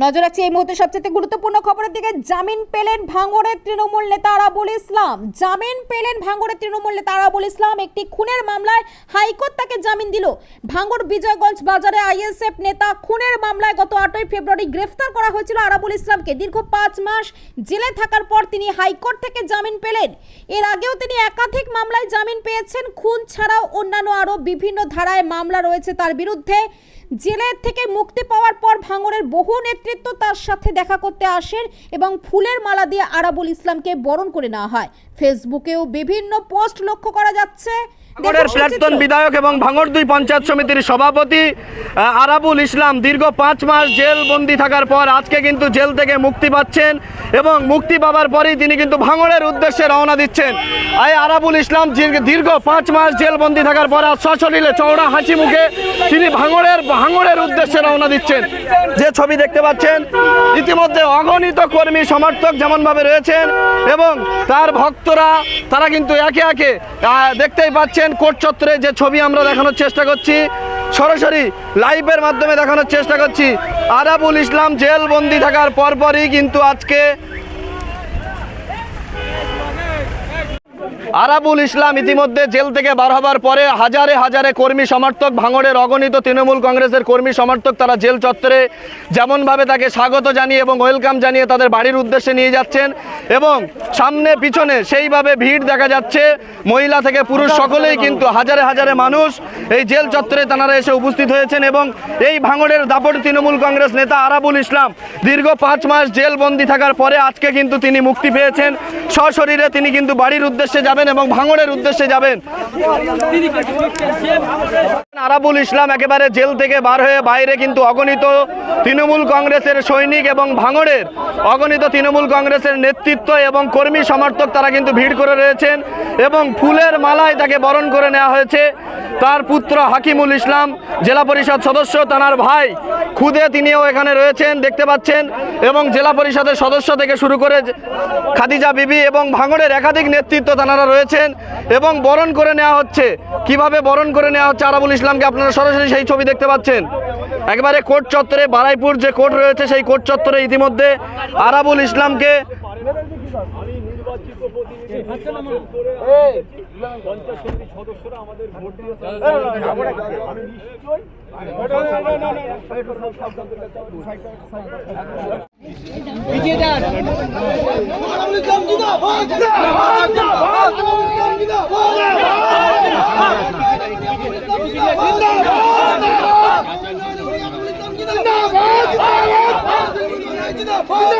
নজর রাখছি এই মুহূর্তে সবচেয়ে গুরুত্বপূর্ণ খবরের দিকে। জামিন পেলেন ভাঙড়ের তৃণমূল নেতা আরাবুল ইসলাম। জামিন পেলেন ভাঙড়ের তৃণমূল নেতা আরাবুল ইসলাম। একটি খুনের মামলায় হাইকোর্ট তাকে জামিন দিল। ভাঙড় বিজয়গঞ্জ বাজারে আইএসএফ নেতা খুনের মামলায় গত আটই ফেব্রুয়ারি গ্রেফতার করা হয়েছিল আরাবুল ইসলামকে। দীর্ঘ পাঁচ মাস জেলে থাকার পর তিনি হাইকোর্ট থেকে জামিন পেলেন। এর আগেও তিনি একাধিক মামলায় জামিন পেয়েছেন। খুন ছাড়াও অন্যান্য আরও বিভিন্ন ধারায় মামলা রয়েছে তার বিরুদ্ধে। জেলের থেকে মুক্তি পাওয়ার পর ভাঙড়ের বহু নেতৃত্ব তার সাথে দেখা করতে আসেন এবং ফুলের মালা দিয়ে আরাবুল ইসলামকে বরণ করে নেওয়া হয়। ফেসবুকেও বিভিন্ন পোস্ট লক্ষ্য করা যাচ্ছে। ভাঙড়ের প্রাক্তন বিধায়ক এবং ভাঙড় দুই পঞ্চায়েত সমিতির সভাপতি আরাবুল ইসলাম দীর্ঘ পাঁচ মাস জেল বন্দি থাকার পর আজকে কিন্তু জেল থেকে মুক্তি পাচ্ছেন এবং মুক্তি পাওয়ার পরেই তিনি কিন্তু ভাঙড়ের উদ্দেশ্যে রওনা দিচ্ছেন। এই আরাবুল ইসলাম দীর্ঘ- দীর্ঘ পাঁচ মাস জেল বন্দি থাকার পর আজ সশরীরে চওড়া হাসি মুখে তিনি ভাঙড়ের ভাঙড়ের উদ্দেশ্যে রওনা দিচ্ছেন। যে ছবি দেখতে পাচ্ছেন ইতিমধ্যে অগণিত কর্মী সমর্থক যেমনভাবে রয়েছেন এবং তার ভক্তরা তারা কিন্তু একে একে দেখতেই পাচ্ছেন কোর্ট চত্বরে যে ছবি আমরা দেখানোর চেষ্টা করছি, সরাসরি লাইভের মাধ্যমে দেখানোর চেষ্টা করছি। আরাবুল ইসলাম জেল বন্দি থাকার পরপরই কিন্তু আজকে আরাবুল ইসলাম ইতিমধ্যে জেল থেকে বার হবার পরে হাজারে হাজারে কর্মী সমর্থক ভাঙড়ের অগণিত তৃণমূল কংগ্রেসের কর্মী সমর্থক তারা জেল চত্বরে যেমনভাবে তাকে স্বাগত জানিয়ে এবং ওয়েলকাম জানিয়ে তাদের বাড়ির উদ্দেশ্যে নিয়ে যাচ্ছেন এবং সামনে পিছনে সেইভাবে ভিড় দেখা যাচ্ছে। মহিলা থেকে পুরুষ সকলেই কিন্তু হাজারে হাজারে মানুষ এই জেল চত্বরে তারা এসে উপস্থিত হয়েছেন এবং এই ভাঙড়ের দাপট তৃণমূল কংগ্রেস নেতা আরাবুল ইসলাম দীর্ঘ পাঁচ মাস জেল বন্দি থাকার পরে আজকে কিন্তু তিনি মুক্তি পেয়েছেন। সশরীরে তিনি কিন্তু বাড়ির উদ্দেশ্যে যাবেন এবং ভাঙড়ের উদ্দেশ্যে যাবেন। আরাবুল ইসলাম একেবারে জেল থেকে বার হয়ে বাইরে কিন্তু অগণিত তৃণমূল কংগ্রেসের সৈনিক এবং ভাঙড়ের অগণিত তৃণমূল কংগ্রেসের নেতৃত্ব এবং কর্মী সমর্থক তারা কিন্তু ভিড় করে রয়েছেন এবং ফুলের মালায় তাকে বরণ করে নেওয়া হয়েছে। তার পুত্র হাকিমুল ইসলাম, জেলা পরিষদ সদস্য তানার ভাই, খুদে তিনিও এখানে রয়েছেন, দেখতে পাচ্ছেন, এবং জেলা পরিষদের সদস্য থেকে শুরু করে খাদিজা বিবি এবং ভাঙড়ের একাধিক নেতৃত্ব তানারা রয়েছেন, এবং বরণ করে নেওয়া হচ্ছে। কীভাবে বরণ করে নেওয়া হচ্ছে আরাবুল ইসলামকে আপনারা সরাসরি সেই ছবি দেখতে পাচ্ছেন? একবারে কোর্ট চত্বরে বারাইপুর যে কোর্ট রয়েছে সেই কোর্ট চত্বরে ইতিমধ্যে আরাবুল ইসলামকে जिंदाबाद